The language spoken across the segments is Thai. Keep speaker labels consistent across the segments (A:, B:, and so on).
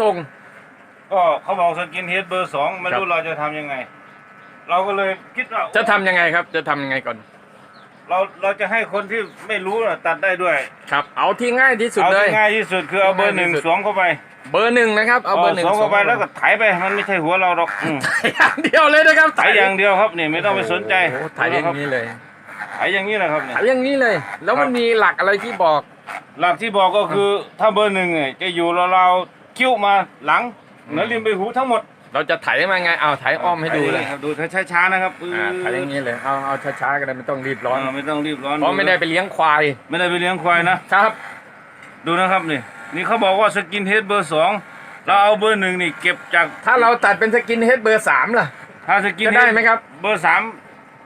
A: ส่ง
B: ก็เขาบอกสกินเฮดเบอร์สองไม่รู้
A: ครับ
B: เราจะทำยังไง เราก็เลยคิดว่า
A: จะทำยังไงครับ จะทำยังไงก่อน
B: เราเราจะให้คนที่ไม่รู้น่ะตัดได้ด้วย
A: ครับ เอาที่ง่ายที่สุด
B: เอา
A: เลย
B: ที่ง่ายที่สุดคือเอาเบอร์หนึ่ง
A: ง่ายที่สุด
B: สวมเข้าไป
A: เบอร์หนึ่งนะครับ เอาเบอร์หนึ่ง
B: สวมเข้าไป
A: ส
B: แล้วก็ไถไปมันไม่ใช่หัวเราหรอกอืม
A: ไถอย่างเดียวเลยนะครับ
B: ไถอย่างเดียวครับนี่ไม่ต้องไปสนใจ
A: โอ้โหไถอย่างนี้เลย
B: ไถอย่างนี้แหละครับเนี่ย
A: ไถอย่างนี้เลย แล้วมันมีหลักอะไรที่บอก
B: หลักที่บอกก็คือถ้าเบอร์หนึ่งเนี่ยจะอยู่เราๆ คิ้วมาหลังเหนือริมใบหูทั้งหมด
A: เราจะไถมาไงเอาไถอ้อมให้ดูเลย
B: ครับดูช้าๆนะครับ
A: อ่าไถอย่างนี้เลยเอาเอาช้าๆกันเลยไม่ต้องรีบร้อน
B: เไม่ต้องรีบร้อน
A: เพราะไม่ได้ไปเลี้ยงควาย
B: ไม่ได้ไปเลี้ยงควายนะ
A: ครับ
B: ดูนะครับนี่นี่เขาบอกว่าสกินเฮดเบอร์สองเราเอาเบอร์หนึ่งนี่เก็บจาก
A: ถ้าเราตัดเป็นสกินเฮดเบอร์สามล่ะ
B: ถ้าสกิน
A: จะได้ไหมครับ
B: เบอร์สาม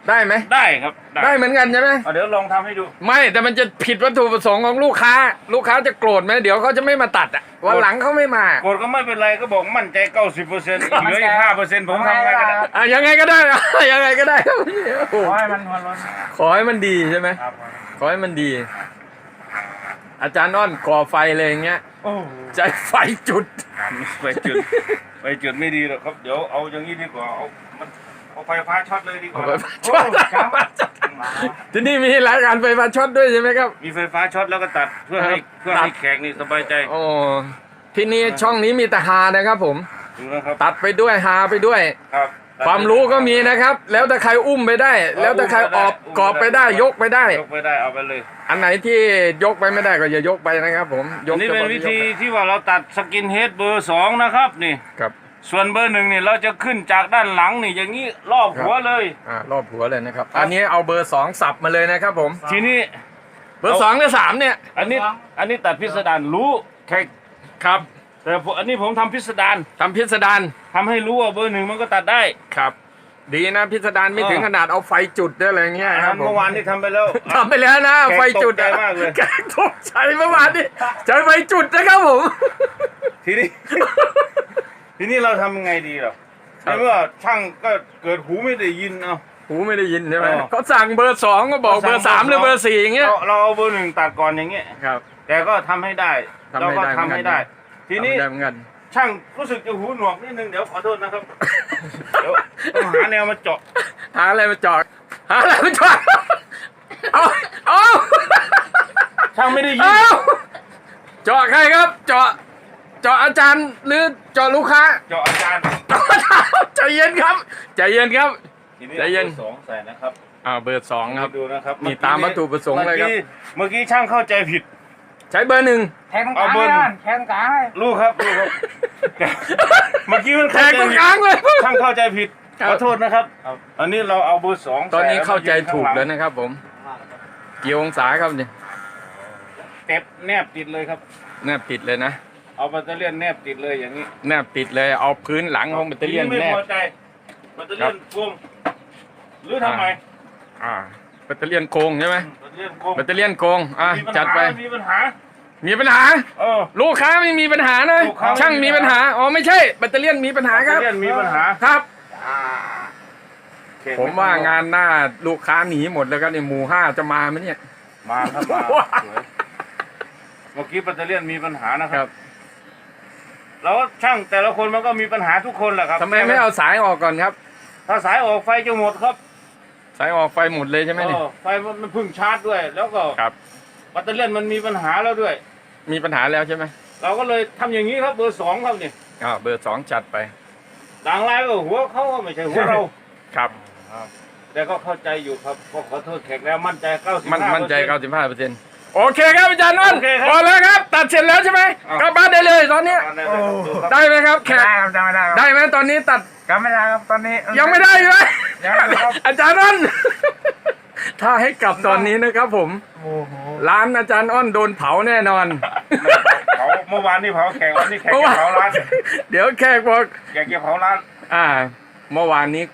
A: ได้ไหม
B: ได้ครับ
A: ได้เหมือนกันใช่ไหม
B: เอาเดี๋ยวลองทำให้ดู
A: ไม่แต่มันจะผิดวัตถุประสงค์ของลูกค้า ลูกค้าจะโกรธไหมเดี๋ยวเขาจะไม่มาตัดอะวันหลังเขาไม่มา
B: กดก็ไม่เป็นไรก็บอกมั่นใจเก้าสิบเปอร์เซ็นต์เหลืออีกห้าเปอร์เซ็นต์ผมทำไงก็ได้
A: อะยังไงก็ได้อะยังไงก็ได้ครับโอ้
B: ขอให้มันหัวร้อน
A: ขอให้มันดีใช่ไหม
B: ครับ
A: ขอให้มันดี อาจารย์อ้อนก่อไฟเลยอย่างเงี้ย
B: โอ้
A: ใจไฟจุด
B: ไปจุดไปจุดไม่ดีหรอกครับ เดี๋ยวเอาอย่างนี้ดีกว่าเอามันเอา ไฟฟ้าช็อตเลยดีกว่า
A: เอาไฟฟ้าช็อต
B: โครับ
A: ที่นี่มีรายการไฟฟ้าช็อตด้วยใช่ไหมครับ
B: มีไฟฟ้าช็อตแล้วก็ตัดเพื่อให้
A: ครับ
B: เพื่อให้แขกนี่สบายใจ
A: โอ้ที่นี่ช่องนี้มีแต่ฮานะครับ ผม
B: ดูนะครับ
A: ตัดไปด้วยฮาไปด้วย
B: ครับ
A: ความรู้ก็มีนะครับ แล้วแต่ใครอุ้มไปได้ แล้วแต่ใครออกกรอบไปได้ยกไปได้
B: ยกไปได้เอาไปเลย
A: อันไหนที่ยกไปไม่ได้ก็อย่ายกไปนะครับ ผมย
B: อั
A: ก
B: นนี้
A: ฉ
B: เป็น
A: พาะ
B: วิ
A: ที่ยก
B: ธี
A: ไป
B: ที่ว่าเราตัดสกินเฮดเบอร์สองนะครับนี่
A: ครับ
B: ส่วนเบอร์หนึ่งนี่เราจะขึ้นจากด้านหลังนี่อย่างนี้รอบหัวเลย
A: อ่ารอบหัวเลยนะครับ อันนี้เอาเบอร์สองสับมาเลยนะครับผม
B: ทีนี้
A: เบอร์สองหรือสามเนี่ย
B: อันนี้อันนี้ตัดพิสดารรู้แค่
A: ครับ
B: แต่ผมอันนี้ผมทำพิสดาร
A: ทำพิสดาร
B: ทำให้รู้ว่าเบอร์หนึ่งมันก็ตัดได้
A: ครับ ดีนะพิสดารไม่
B: เออ
A: ถึงขนาดเอาไฟจุดได้อะไรเงี้ยครับผม
B: เมื่อวานที่ทำไปแล้ว
A: ทำไปแล้วนะ
B: แขก
A: ไฟจุด
B: ตกใจมากเลย
A: แกตกใจเมื่อวานนี่ใช้ไฟจุดนะครับผม
B: ทีนี้ ทีนี้เราทำยังไงดีหรอ
A: ครับ
B: ในเมื่อช่างก็เกิดหูไม่ได้ยินเอา
A: หูไม่ได้ยินใช่ไหม
B: เออ
A: เขาสั่งเบอร์สองก็บอกเบอร์สามหรือเบอร์สี่อย่างเงี้ย
B: เราเราเอาเบอร์หนึ่งตัดก่อนอย่างเงี้ย
A: ครับ
B: แต่ก็ทำให้ได้
A: ทำ
B: เรา
A: ให้
B: ก็
A: ได้
B: ทำให้ได้
A: เหมือนกัน
B: ทีนี้
A: ทำได้เหมือนกัน
B: ช่างรู้สึกจะหูหนวกนิดนึงเดี๋ยวขอโทษนะครับ เดี๋ยวต้องหาแนวมาเจาะ
A: หาอะไรมาจอดหาอะไรมาจอดเอาเอา
B: ช่างไม่ได้ยิน
A: เอาเจาะใครครับ เจาะ เจาะอาจารย์หรือเจาะลูกค้า
B: เจาะอาจารย์
A: ใจเย็นครับใจเย็นครับ
B: ทีนี้
A: ใจเย็น
B: อาบอร์สองใส่นะครับ
A: อ่าเบอร์สองครับ
B: ดูนะครับ
A: นี่ตามวัตถุประสงค์เลยครับ
B: มื่อกี้เมื่อกี้ช่างเข้าใจผิด
A: ใช้เบอร์หนึ่ง
C: แทงตรงก
B: เอา
C: ลาง
B: เบอ
C: เล
B: ร์
C: ย
B: หนึ่
C: นะ
B: ง
C: แทงตรงกลางเลย
B: ลูกครับลูกครับ เมื่อกี้มัน
A: แทงตรงกลางเลย
B: ช่างเข้าใจผิด
A: ครับ
B: ขอโทษนะครับอันนี้เราเอาเบอร์สอง
A: ตอนนี้
B: ใส่
A: เข้าใจถูกแล้ว
B: นะ
A: นะครับ ผมกี่องศาครับเนี่ย
B: เต็บแนบติดเลยครับ
A: แนบติดเลยนะ
B: เอาแบตเตอรี่ยนแนบติดเลยอย่างนี้
A: แนบติดเลยเอาพื้นหลังของแบตเตอรี่
B: ไม่
A: แนบ
B: พอใจแบตเตอรี่ยนโกงหรือทำไม
A: อ่าแบตเตอรี่โกงใช่ไหม
B: แบตเตอรี่ยนโกง
A: แบตเตอรี่โกงอะ
B: มีปัญหา
A: จัดไป
B: มีปัญหา
A: มีปัญหา
B: เออ
A: ลูกค้าไม่มีปัญหานะ
B: ลูกค้าไม่มี
A: ช่างมีปัญหาอ๋อไม่ใช่แบตเตอรี่มีปัญหา
B: แบต
A: ค
B: เตอ
A: รับ
B: รี่ยนมีปัญหา
A: ครับ
B: โอเค
A: ผมว่างานหน้าลูกค้าหนีหมดแล้วก็ในหมู่ห้าจะมาไหมเนี่ย
B: มาครับมา
A: ว้า
B: สวยเมื่อกี้แบตเตอรี่ยนมีปัญหานะค
A: ครั
B: รับบ แล้วช่างแต่ละคนมันก็มีปัญหาทุกคนแหละครับ
A: ทำไมไม่เอาสายออกก่อนครับ
B: ถ้าสายออกไฟจะหมดครับ
A: สายออกไฟหมดเลยใช่ไหมเนี่ย
B: เออไฟมันมันเพึ่งชาร์จด้วย แล้วก็
A: ครับ
B: แบตเตอรี่ยนมันมีปัญหาแล้วด้วย
A: มีปัญหาแล้วใช่ไหม
B: เราก็เลยทำอย่างนี้ครับเบอร์สองครับนี่
A: อ่าเบอร์สองจัดไป
B: ต่างรายก็หัวเขาก็ไม่ใช่หัวเรา
A: ครับ
B: แต่ก็เข้าใจอยู่ครับก็ขอโทษแขกแล้วมั่นใจเก้าสิบ
A: มัน
B: ห้า
A: มั่นใจเก้าสิบห้าเปอร์เซ็นต์ โอเคครับอาจารย์นนท์
B: โอเคครับ
A: พอแล้วครับ ตัดเสร็จแล้วใช่ไหมกลับบ้านได้เลยตอนเนี้ยได้ไหมครับแข
C: ไม่
A: ก
C: ได้ครับจำไม่ได้ครับ
A: ได้ไหมตอนนี้ตัด
C: จำไม่ได้ครับตอนนี้
A: ยังไม่ได้ใช่ไหม
C: ยังไม่ได้ครับ
A: อาจารย์นนท์ ถ้าให้กลับตอนนี้นะครับผม
C: โอ้โห
A: ร้านอาจารย์อ้อนโดนเผาแน่นอน
B: เผาเมื่อวานนี่เผาแขกวันนี้แขกจะเผาร้าน
A: เดี๋ยวแขกบอก
B: แขกจะเผาร้าน
A: อ่า เมื่อวานนี้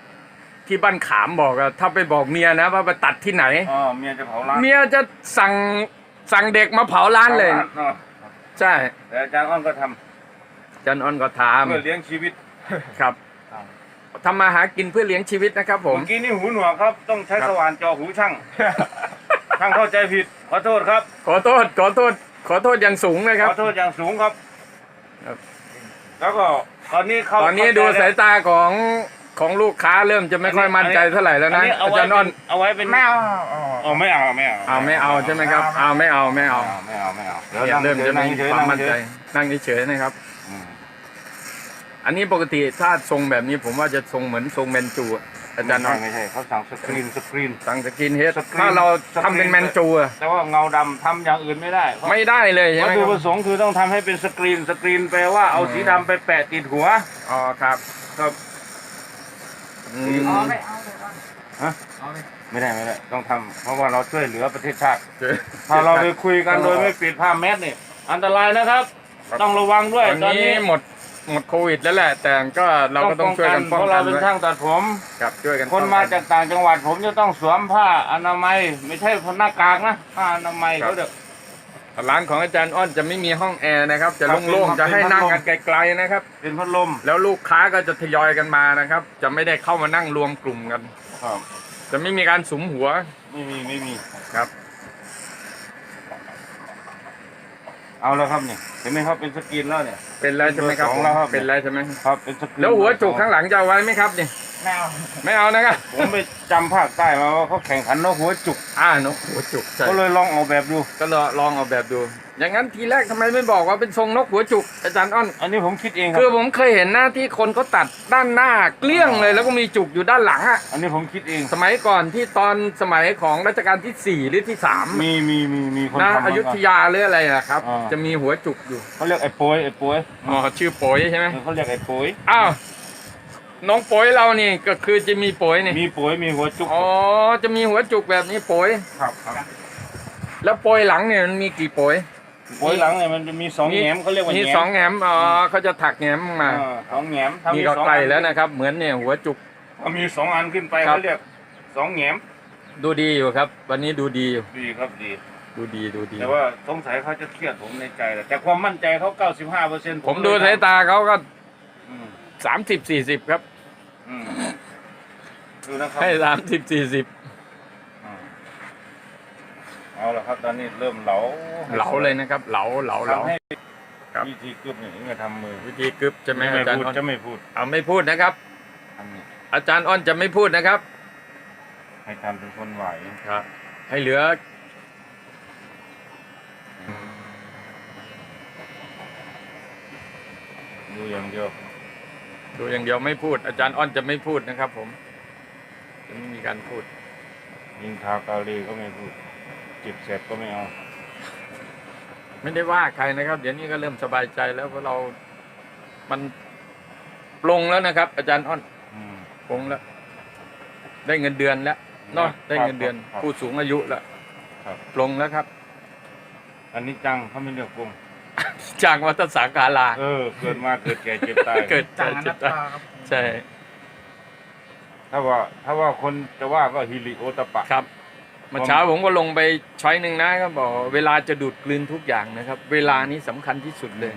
A: ที่บ้านขามบอกอะถ้าไปบอกเมียนะว่าไปตัดที่ไหน
B: อ๋อเมียจะเผาร้าน
A: เมียจะสั่ง สั่งเด็กมาเผาร้านเลย
B: ออ
A: ใช่
B: แต่อาจารย์อ้อนก็ท
A: อาจารย์อ้อนก็ถามำ
B: เพื่อเลี้ยงชีวิต
A: ครับ ทำมาหากินเพื่อเลี้ยงชีวิตนะครับ ผม
B: เมื่อกี้นี่หูหนวกครับต้องใช้
A: ครับ
B: สว่านเจอหูช่างช่างเข้าใจผิดขอโทษครับ
A: ขอโทษ ขอโทษ ขอโทษอย่างสูงนะค
B: ข
A: รับ
B: อโทษอย่างสูงครับ
A: ครับ
B: แล้วก็ตอนนี้เขา
A: ตอนนี้ดูสายตาของ ของลูกค้าเริ่มจะไม่ค่อยมั่นใจเท่าไหร่แล้วนะ
B: เอา
A: อา
B: ไว้
A: จารย์อ้อน
B: เอาไว้เป็น
C: ไม่เอา
B: อ๋อไม่เอาไม่เอา
A: เอาไม่เอาใช่ไหมครับเอาไม่เอาไม่เอา
B: ไม่เอาไม่เอา
A: เนี่ยเริ่มจะมีความมั่นใจ
B: นั่ง
A: นั่งเฉยๆนะครับ
B: อืม
A: อันนี้ปกติถ้าทรงแบบนี้ผมว่าจะทรงเหมือนทรงแมนจูอะอาจารย์อ้อน
B: ไม่ใช่เขาสั่งสกรีนสกรีน
A: สั่งสกินเฮด
B: สกรีน
A: ถ้าเรา
B: สกรีน
A: ทำเป็นแมนจูอะ
B: แต่ว่าเงาดำทำอย่างอื่นไม่ได้เพราะ
A: ไม่ได้เลยใช่
B: วั
A: ไห
B: ต
A: ม
B: ถุ
A: ค
B: ป
A: รับ
B: ระสงค์คือต้องทำให้เป็นสกรีนสกรีนแปลว่าเอา
A: อืม
B: สีดำไปแปะติดหัว
A: อ๋อครับ
B: ครับ
A: อืม
C: เอาเลยเอาเลย
B: ฮะ
C: เอาเลย
B: ไม่ได้ไม่ได้ต้องทำเพราะว่าเราช่วยเหลือประเทศชาติ
A: เจอ
B: ถ้าเราไปคุยกันโดยไม่ปิดผ้าแมสนี่อันตรายนะครับ ต้องระวังด้วย
A: ตอน
B: ตอน
A: นี้
B: นี้
A: หมดหมดโควิดแล้วแหละ แต่ก็เราก็ต้องช่วยกัน
B: เพ
A: ป้อง
B: ราะ
A: กั
B: เรา
A: น
B: เป็น
A: ไว้
B: ช่างตัดผม
A: ครับช่วยกัน
B: คน
A: ป้องกั
B: มาจากต่างจังหวัดผมจะต้องสวมผ้าอนามัย ไม่ใช่หน้ากากนะผ้าอนามัยเขาเด็ก
A: ร้านของอาจารย์อ้อนจะไม่มีห้องแอร์นะครับ จะ
B: ครับ
A: โล่ง
B: เป็น
A: ๆจะให้นั่ง
B: เป็นพั
A: กั
B: ด
A: น
B: ลม
A: ไกลๆนะครับ
B: เป็นพัดลม
A: แล้วลูกค้าก็จะทยอยกันมานะครับ จะไม่ได้เข้ามานั่งรวมกลุ่มกัน
B: ครับ
A: จะไม่มีการสุมหัว
B: ไม่มีไม่มี
A: ครับ
B: เอาแล้วครับเนี่ยเห็นไหมครับเป็นสกรีนแล้วเนี่ย
A: เป็นแล้วใช่ไหมครับ
B: เบอร์สองแล้วครับ
A: เป็นแล้วใช่ไหม
B: ครับเป็นสกรีน
A: แล้วหัวจุกข้างหลังจะเอาไว้ไหมครับนี่
C: ไม่เอา
A: ไม่เอานะครับ
B: ผมไปจำภาคใต้มาว่าเขาแข่งขันนกหัวจุก
A: อ่านกหัวจุกใช่
B: ก็เลยลองออกแบบดู
A: ก็ลองลองเอาแบบดู อย่างนั้นทีแรกทำไมไม่บอกว่าเป็นทรงนกหัวจุกอาจารย์อ้อน
B: อันนี้ผมคิดเองครั
A: คือบผมเคยเห็นหน้าที่คนเขาตัดด้านหน้าเกลี้ยงเลย แล้วก็มีจุกอยู่ด้านหลังอะ
B: อันนี้ผมคิดเอง
A: สมัยก่อนที่ตอนสมัยของรัชกาลที่สี่หรือที่สาม
B: มีมีมีมีคน
A: นะ
B: ทำ
A: อยุธยาหรืออะไรนะครับ
B: อ่า
A: จะมีหัวจุกอยู่
B: เขาเรียกไอ้โป้ยไอ้โป้ย
A: อ๋อชื่อโป๋ยใช่ไหม
B: เขาเรียกไอ้โป้ย
A: อ้าว น้องโป๋ยเรานี่ก็คือจะมีโป๋ยนี่
B: มีโป้ยมีหัวจุก
A: อ๋อจะมีหัวจุกแบบนี้โป๋ย
B: ครับครับ
A: แล้วโป๋ยหลังเนี่ยมันมีกี่โป๋ย
B: โป้ยหลังเนี่ยมันจะมีสองแหนมเขาเรียกว่า
A: มี
B: แหนม
A: สองแหนมอ๋อเขาจะถักแหนมมา
B: อ่าสองแหนมถ้า
A: นี่
B: มี
A: ก็
B: สอง
A: ไกล
B: อั
A: แล้วนะครับ เหมือนเนี่ยหัวจุก
B: ถ้ามีสองอันขึ้นไป
A: ครับ
B: เขาเรียกสองแหนม
A: ดูดีอยู่ครับ วันนี้ดูดีอยู่
B: ดีครับดี
A: ดูดีดูดี
B: แต่ว่าสงสัยเขาจะเครียดผมในใจแหละแต่ความมั่นใจเขา95เปอร์เซ็นต์
A: ผมดูสายตาเขาก็สามสิบสี่สิบครับ
B: ดูนะครับ
A: ให้สามสิบสี่สิบ
B: อืมเอาละครับ ตอนนี้เริ่มเหลา
A: เหลาเลยนะครับ เหลาเหลาเหลา
B: ทำให้
A: ครับ
B: วิธีกึบนี่จะทำมือ
A: วิธีกึบใช่ไหม
B: ไม่
A: อาจารย์
B: พูด
A: อ้อน
B: จะไม่พูด
A: เอาไม่พูดนะครับ
B: ทำนี่
A: อาจารย์อ้อนจะไม่พูดนะครับ
B: ให้ทำเป็นคนไหว
A: ครับ ให้เหลือ
B: ดูอย่างเดียว
A: ดูอย่างเดียวไม่พูด อาจารย์อ้อนจะไม่พูดนะครับ ผม จะไม่มีการพูด
B: ยิงทาเกาหลีก็ไม่พูดจิบเสร็จก็ไม่เอา
A: ไม่ได้ว่าใครนะครับ เดี๋ยวนี้ก็เริ่มสบายใจแล้วเพราะเรา มันปลงแล้วนะครับ อาจารย์อ้อน
B: อืม
A: ปลงแล้ว ได้เงินเดือนแล้วเนาะ
B: ครับ
A: ได้เงินเดือน
B: ครับ
A: ผู้สูงอายุแล้ว
B: ครับ
A: ปลงแล้วครับ
B: อันนี้จังเขาไม่เลือกวง
A: จากวัฏสาขาลา
B: เออ เกิดมาเกิดแก่เจ็บตาย
A: เกิด
C: จา
A: จาก
C: ง
A: จิ
C: นั
A: ต
C: ต
A: ตา
C: ตาครับ
A: ใช่
B: ถ้าว่า ถ้าว่าคนจะว่าก็ฮิริโอตปะ
A: ครับเมื่อเช้าผมก็ลงไปช้อยหนึ่งนะก็บอกเวลาจะดูดกลืนทุกอย่างนะครับ เวลานี้สำคัญที่สุดเลย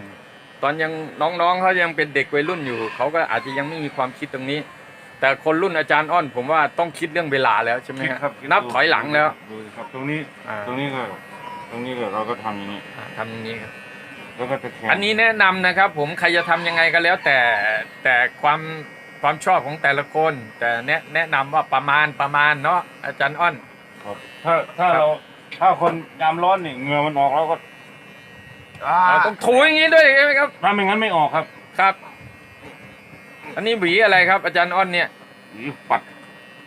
A: ตอนยังน้องๆเขายังเป็นเด็กวัยรุ่นอยู่ เขาก็อาจจะยังไม่มีความคิดตรงนี้ แต่คนรุ่นอาจารย์อ้อนผมว่าต้องคิดเรื่องเวลาแล้วใช่ไหม
B: คิด
A: ฮะ
B: ครับคิด
A: นับถอยหลังแล้ว
B: ดูสิครับตรงนี้
A: อ่า
B: ตรงนี้ก็ ตรงนี้ก็เราก็ทำอย่างนี้
A: อ่าทำอย่างนี้ครับ
B: แล้วก็จะแข่ง
A: อันนี้แนะนำนะครับ ผมใครจะทำยังไงก็แล้วแต่แต่ความความชอบของแต่ละคน แต่แนะแนะนำว่าประมาณประมาณเนาะอาจารย์อ้อน
B: ครับถ้าถ้า
A: ครับ
B: เราถ้าคนยามร้อนนี่เหงื่อมันออกแล้วก็
C: อ่า
A: อ่าต้องถูอย่างนี้ด้วยใช่ไหมครับ
B: ถ้าไม่งั้นไม่ออกครับ
A: ครับ อันนี้หวีอะไรครับ อาจารย์อ้อนเนี่ย
B: อีปัด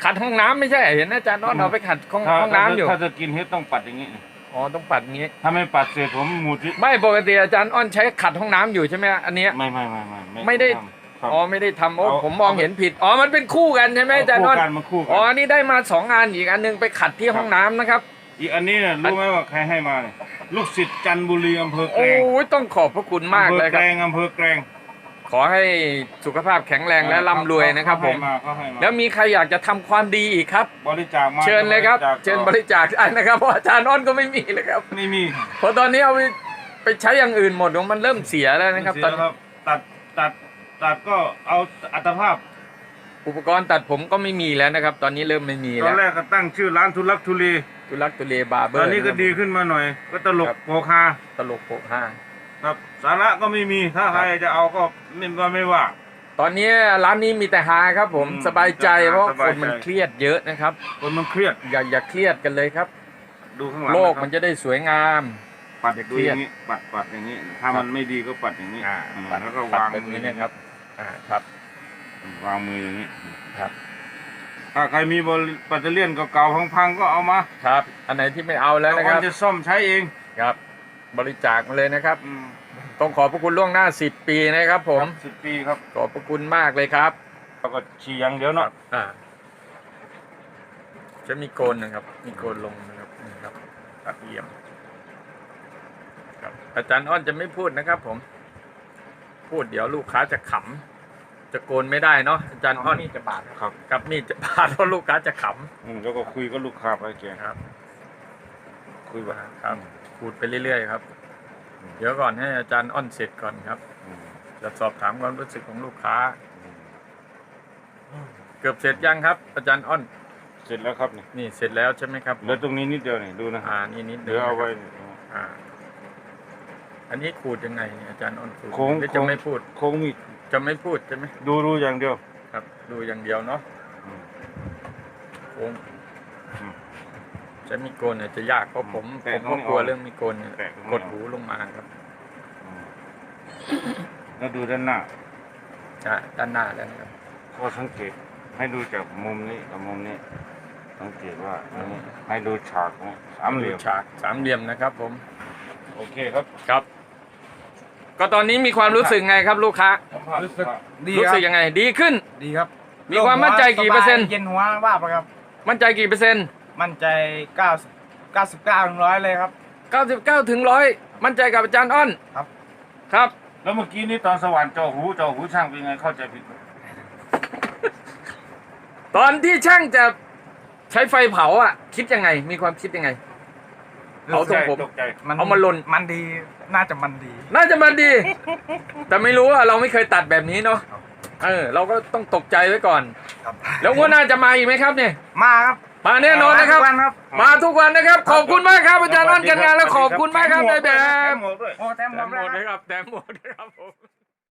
A: ขัดห้องน้ำไม่ใช่เห็นอาจารย์อ้อนเอาไปขัดห้อง
B: ถ้า
A: ห้องน้ำอยู่
B: ถ้าจะกินเฮ็ดต้องปัดอย่างนี้
A: อ๋อต้องปัดอย่างนี้
B: ถ้าไม่ปัดเสร็จผมหมุดที่
A: ไม่ปกติอาจารย์อ้อนใช้ขัดห้องน้ำอยู่ใช่ไหมอันเนี้ย
B: ไม่ไม่ไม่ไม่
A: ไม่ได้
B: ทำครับ
A: อ๋อไม่ได้ทำโอ้
B: เอา
A: ผมมองเห็นผิดอ๋อมันเป็นคู่กันใช่ไหมอาจารย์อ้อน
B: คู่กันมันคู่กั
A: อ๋อนี่ได้มาสองงานอีกอันหนึงไปขัดที่ห้องน้ำนะครับ
B: อีกอันนี้เนี่ยรู้ไหมว่าใครให้มาเนี่ยลูกศิษย์จันทบุรีอำเภอแก
A: โอ้
B: ลง
A: ยต้องขอบพระคุณมาก
B: อำเภ
A: เล
B: อย
A: ค
B: แก
A: รับ
B: ลงอำเภอแกลง
A: ขอให้สุขภาพแข็งแรงและร่ำรวยนะครับผม
B: เขาให้มาเขาให้มา
A: แล้วมีใครอยากจะทำความดีอีกครับ
B: บริจาคมา
A: เชิญเลยครับ
B: จา
A: เชิญบริจาคได้นะครับเพราะอาจารย์อ้อนก็ไม่มีเลยครับ
B: ไม่มี
A: เพราะตอนนี้เอาไปไปใช้อย่างอื่นหมดมันเริ่มเสียแล้วนะครับ
B: เสีย
A: ตอน
B: แล้วครับ ตัดตัดตัดก็เอาอัตภาพ
A: อุปกรณ์ตัดผมก็ไม่มีแล้วนะครับ ตอนนี้เริ่มไม่มี
B: ตอ
A: แล้
B: น
A: ว
B: แรกก็ตั้งชื่อร้านทุลักทุเล
A: ตุลักตุเลบาร์เบอ
B: ต
A: ร์
B: อนนี้ก็ดีขึ้นมาหน่อย ก็ตลก
A: ครับ
B: โปคา
A: ตลกโปกห้า
B: ครับสาระก็ไม่มีถ้าใครจะเอาก็ไม่ว่าไม่ว่า
A: ตอนนี้ร้านนี้มีแต่ฮาครับ ผม
B: อืม
A: สบายใจ
B: มีแต่ฮา
A: เพราะ
B: ส
A: ค
B: บาย
A: นมัน
B: ใจ
A: เครียดเยอะนะครับ
B: คนมันเครียด
A: อย่าอย่าเครียดกันเลยครับ
B: ดูข้างหลัง
A: โลกะ
B: ครับ
A: มันจะได้สวยงาม
B: ปัด
A: อย่าเค
B: ดู
A: รี
B: อย
A: ด
B: ย่างนี้ปัดปัดอย่างนี้ ถ้า
A: ครับ
B: มันไม่ดีก็ปัดอย่างนี้
A: อ่า
B: อืม
A: ปัด
B: แล้วก็
A: ปัด
B: วาง
A: แบบ
B: มื
A: นี้
B: อ
A: เนี่ยครับ อ่าครับ
B: วางมืออย่างนี้
A: ครับ
B: ถ้าใครมีบริปัตเตอร์เลียนเก่าๆพังๆก็เอามา
A: ครับ อันไหนที่ไม่เอาแล้วนะค
B: เรา
A: รับ
B: จะซ่อมใช้เอง
A: ครับ บริจาคมาเลยนะครับ
B: อืม
A: ต้องขอบพระคุณล่วงหน้า 10 ปีนะครับ ผม
B: สิบปีครับ
A: ขอบพระคุณมากเลยครับ
B: แล้วก็ฉี่อย่างเดียว
A: ค
B: เนาะ
A: รับอ่าจะมีโกนนะครับ มีโกนลงนะครับนี่ครับตัดเยี่ยมครับอาจารย์อ้อนจะไม่พูดนะครับ ผม พูดเดี๋ยวลูกค้าจะขำจะโกนไม่ได้เนาะอาจารย์อ้อน
C: นี่จะบาด
B: ครับ
A: กับนี่จะพาดเพราะลูกค้าจะข
B: อืมแล้วก็คุยกับลูกค้าไปแกำ
A: ครับ
B: คุยแบบ
A: ครับ พูดไปเรื่อยๆครับ เดี๋ยวก่อนให้อาจารย์อ้อนเสร็จก่อนครับ
B: อืม
A: จะสอบถามความรู้สึกของลูกค้า เกือบเสร็จยังครับ อาจารย์อ้อน
B: เสร็จแล้วครับนี่
A: นี่เสร็จแล้วใช่ไหมครับ
B: เหลือตรงนี้นิดเดียวนี่ดูนะ
A: อ่านี่นิดนึ
B: เดี๋ยวเอาไว้
A: อ่า อันนี้ขูดยังไงเนี่ยอาจารย์อ้อนขูด
B: โค้ง
A: หรือ
B: โค้
A: จะ
B: ง
A: ไม่พูด
B: โค้งมีด
A: จะไม่พูดใช่ไหม
B: ดูดูอย่างเดียว
A: ครับ ดูอย่างเดียวเนาะ
B: อืม
A: โค้ง
B: อืม
A: จะมีโกนเนี่ยจะยากเพราะผม
B: แต่
A: ผม
B: ต้
A: ก็
B: อง
A: กลัว
B: เอา
A: เรื่องมีโกนเนี่ย
B: แต่ต้อง
A: กด
B: เอา
A: หูลงมาครับ
B: อืมแล้วดูด้านหน้า
A: อ่าด้านหน้าแล้วนะครับ
B: ข้อสังเกตให้ดูจากมุมนี้กับมุมนี้ สังเกตว่าอันนี้ให้ดูฉากนี้สามเหลี่ยม
A: ฉากสามเหลี่ยมนะครับ ผม
B: โอเคครับ
A: ครับ ก็ตอนนี้มีความรู้สึกไงครับ ลูกค้า
C: รู้สึกดี
A: รู้
C: ครั
A: สึ
C: บ
A: กยังไง ดีขึ้น
C: ดีครับ
A: มีความมั่นใจกี่เปอร์เซ็นต์
C: เย็นหัวว่าปะครับ
A: มั่นใจกี่เปอร์เซ็นต์
C: มั่นใจ9 99ถึงร้อยเลยครับ
A: 99 ถึงร้อยมั่นใจกับอาจารย์อ้อน
C: ครับ
A: ครับ
B: แล้วเมื่อกี้นี้ตอนสว่านจอหูจอหูช่างเป็นไงเข้าใจผิดไหม
A: ตอนที่ช่างจะใช้ไฟเผาอะ คิดยังไง มีความคิดยังไง เอาทรงผม
B: ตกใจ
A: เอามาลน
C: มันดีน่าจะมันดี
A: น่าจะมันดี แต่ไม่รู้ว่าเราไม่เคยตัดแบบนี้เนาะ
C: ครับ
A: เออ เราก็ต้องตกใจไว้ก่อน
C: ครับ
A: แล้วงว่าน่าจะมาอีกไหมครับเนี่ย
C: มาครับ
A: มาแน่นอนนะครับ
C: มาทุกวันครับ
A: มาทุกวันนะครับ ขอบคุณมากครับอาจารย์อ้อนกันงานแล้วขอบคุณมากครับนายแบบ
B: หมวกด้วย
C: โอ้แต้ม
A: แต้
C: หม
A: ม
C: ด
A: หม
C: เลย
A: ด
C: ครับ
A: นะครับแต้มหมดนะครับผม